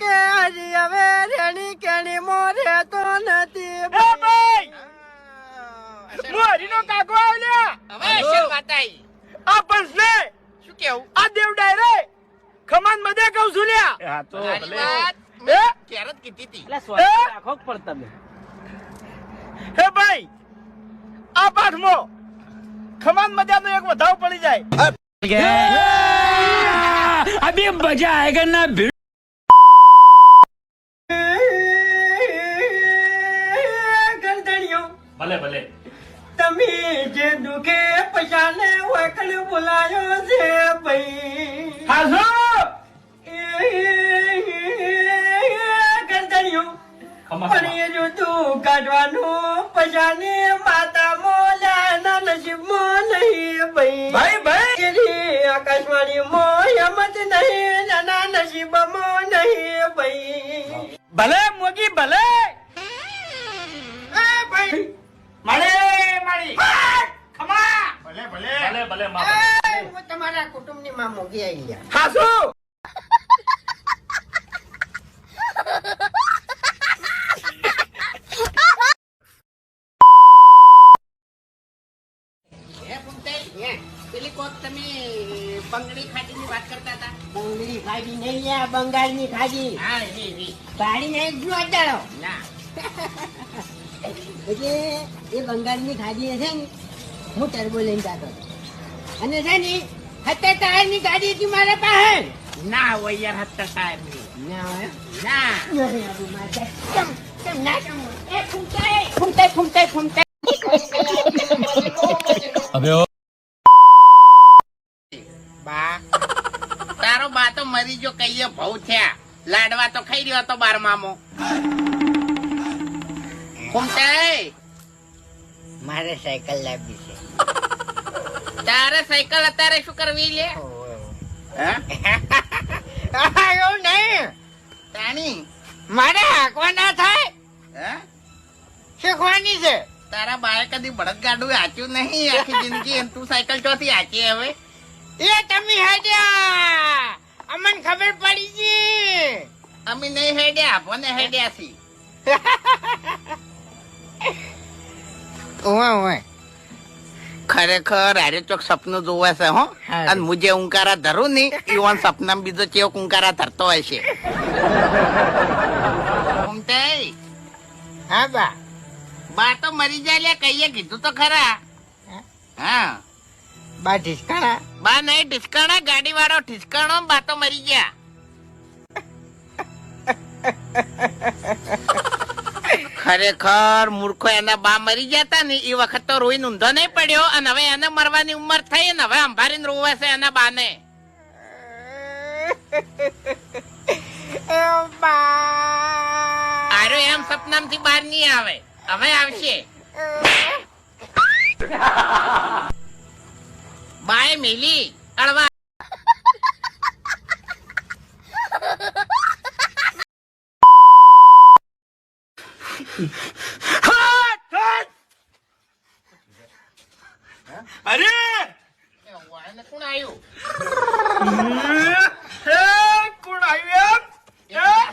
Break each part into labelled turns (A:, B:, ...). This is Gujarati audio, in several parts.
A: કે હજી હવે રેણી કેણી મો રહેતો નથી મોરીનો કાકો આવ્યો
B: હવે શું વાતાઈ
A: આ પંસલે
B: શું કેવું?
A: આ દેવ ડાયરે ખમાન મધે કહું છું લ્યા.
C: હા તો ભલે.
A: એ
B: કેરત કીધી હતી
C: એટલે સોરી રાખો પર તમે
A: હે ભાઈ આ પાઠમો ખમાન મજાનો એક વધાવ પડી જાય.
D: અબે મજા આયેગા
A: ના?
C: ભલે ભલે.
A: તમે જે દુખે પૈસાને વકલ બોલાયો છે ભાઈ. હાલો! પણ એ જો તું કાઢવાનું પૈસાને માતા મોલાના નસીબમાં નહીં ભાઈ. ભાઈ ભાઈ! આકાશવાણી મોય મત નહીં નાના નસીબમાં નહીં ભાઈ. ભલે મોગી ભલે! ભાઈ. મળે મળી ખમા. ભલે ભલે
C: ભલે ભલે માં
B: હું તમારા કુટુંબની માં મોગી આવી ગયા.
A: હાસુ.
B: હે પેલી કોક તમે બંગડી ખાટીની વાત કરતા હતા?
E: બંગડી ખાધી નહીં બંગાળની ખાધી
B: હા
E: પાડી નહીં જ
B: ના.
E: એટલે એ બંગાળની ખાધી છે ને હું ટર્બો લઈને જતો અને છે ને સત્તર ટાયરની ગાડી હતી મારા પાસે.
B: ના હોય યાર હત્તર સાહેબ
E: ના હોય?
B: ના. બા તારો બા તો મરી જો કહીએ ભવ થયા. લાડવા તો ખાઈ રહ્યો હતો બાર મામો
E: મારે સાયકલ લાવી છે.
B: તારે સાયકલ અત્યારે શું કરવી લે?
E: એવું નહીં.
B: તાણી.
E: મારે હાંકવા ના થાય.
B: હે?
E: શીખવાની છે.
B: તારા બાએ કદી બળદગાડું હાચ્યું નહીં આખી જિંદગી? એમ તું સાયકલ ચોથી હાચી હવે?
E: એ તમે હેડ્યા. અમને ખબર પડી ગઈ
B: અમે નહીં હેડ્યા ભોને હેડ્યા છી ખરેખર આરે ચોક સપનું જોવે છે હો. અને મુજે ઉંકારા ધરું ની ઈવન સપના બીજો ચેવો ઉંકારા ધરતો હોય છે.
E: હા બા.
B: બા તો મરી જાય લે કહીએ કીધું તો ખરા. હા?
E: બા ઢીસકાણા?
B: બા નહીં ઠિસકાણા ગાડી વાળો ઠિસકાણો બા તો મરી ગયા. ખરેખર મૂર્ખો એના બા મરી ગયા તા ને એ વખત તો રોઈ ઊંધો નહીં પડ્યો અને હવે એને મરવાની ઉંમર થઈ ને હવે અંભારીને રોવે છે એના બાને. આરો એમ સપનામાંથી બહાર નહીં આવે. હવે આવશે. બાય મેલી અળવા
A: અરે
B: એને કોણ આવ્યું
A: હે કોણ આવ્યું?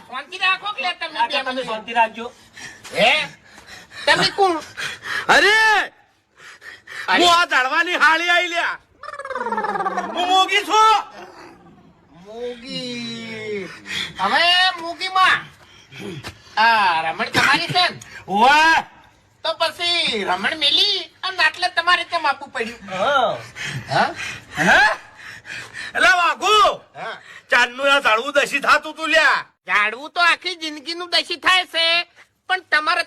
B: શાંતિ રાખો કે તમે
C: તમે. શાંતિ રાખજો.
B: હે? તમે કોણ?
A: અરે!
B: અરે.
A: હું આ ઝાડવાની હાળી આવી લ્યા. હું મોગી છું.
B: મૂગી. હવે મૂગી માં આ રમણ તમારી છે
A: વાહ!
B: તો પછી રમણ મેલી અને આટલે તમારે કેમ આપવું પડ્યું?
C: હા?
B: હા?
A: એટલે વાઘુ
B: હા.
A: ચાંદનું આ ઝાડવું દસી થાતું તું લ્યા.
B: ઝાડવું તો આખી જિંદગીનું દશી થાય છે પણ તમારે